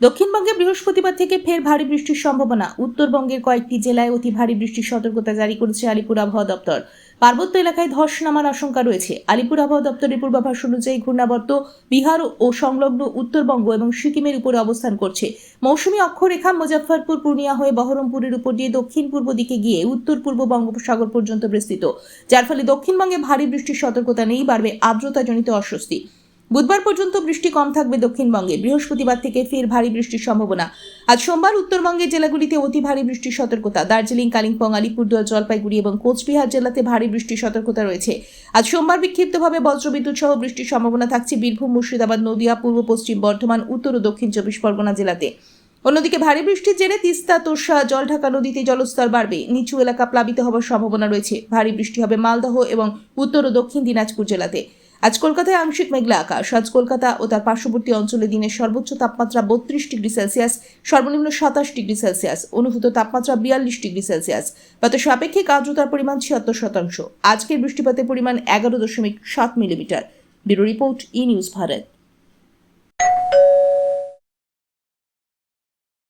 দক্ষিণবঙ্গে বৃহস্পতিবার থেকে ফের ভারী বৃষ্টির সম্ভাবনা। উত্তরবঙ্গের কয়েকটি জেলায় অতি ভারী বৃষ্টির সতর্কতা জারি করেছে আলিপুর আবহাওয়া দপ্তর। পার্বত্য এলাকায় ধস নামার আশঙ্কা রয়েছে। আলিপুর আবহাওয়া দপ্তরের পূর্বাভাস অনুযায়ী ঘূর্ণাবর্ত বিহার ও সংলগ্ন উত্তরবঙ্গ এবং সিকিমের উপরে অবস্থান করছে। মৌসুমী অক্ষরেখা মুজফ্ফরপুর, পূর্ণিয়া হয়ে বহরমপুরের উপর দিয়ে দক্ষিণ পূর্ব দিকে গিয়ে উত্তর পূর্ব বঙ্গোপসাগর পর্যন্ত বিস্তৃত। যার ফলে দক্ষিণবঙ্গে ভারী বৃষ্টির সতর্কতা নেই, বাড়বে আর্দ্রতাজনিত অস্বস্তি। বুধবার পর্যন্ত বৃষ্টি কম থাকবে দক্ষিণবঙ্গে। বৃহস্পতিবার থেকে ফের ভারী বৃষ্টির সম্ভাবনা। আজ সোমবার উত্তরবঙ্গের জেলাগুলিতে অতি ভারী বৃষ্টির সতর্কতা। দার্জিলিং, কালিম্পং, আলিপুরদুয়ার, জলপাইগুড়ি এবং কোচবিহার জেলাতে ভারী বৃষ্টির সতর্কতা রয়েছে। আজ সোমবার বিক্ষিপ্তভাবে বজ্রবিদ্যুৎ সহ বৃষ্টির সম্ভাবনা থাকছে বীরভূম, মুর্শিদাবাদ, নদিয়া, পূর্ব পশ্চিম বর্ধমান, উত্তর ও দক্ষিণ চব্বিশ পরগনা জেলাতে। অন্যদিকে ভারী বৃষ্টির জেরে তিস্তা তোষা জলঢাকা নদীতে জলস্তর বাড়বে। নিচু এলাকা প্লাবিত হওয়ার সম্ভাবনা রয়েছে। ভারী বৃষ্টি হবে মালদহ এবং উত্তর ও দক্ষিণ দিনাজপুর জেলাতে। আজ কলকাতায় আংশিক মেঘলা আকাশ। আজ কলকাতা ও তার পার্শ্ববর্তী অঞ্চলে দিনের সর্বোচ্চ তাপমাত্রা বত্রিশ ডিগ্রি সেলসিয়াস, সর্বনিম্ন সাতাশ ডিগ্রি সেলসিয়াস, অনুভূত তাপমাত্রা বিয়াল্লিশ ডিগ্রি সেলসিয়াস। বাতাস সাপেক্ষে আর্দ্রতার পরিমাণ ছিয়াত্তর শতাংশ। আজকের বৃষ্টিপাতের পরিমাণ এগারো দশমিক সাত millimetre. Bureau report, E news Bharat.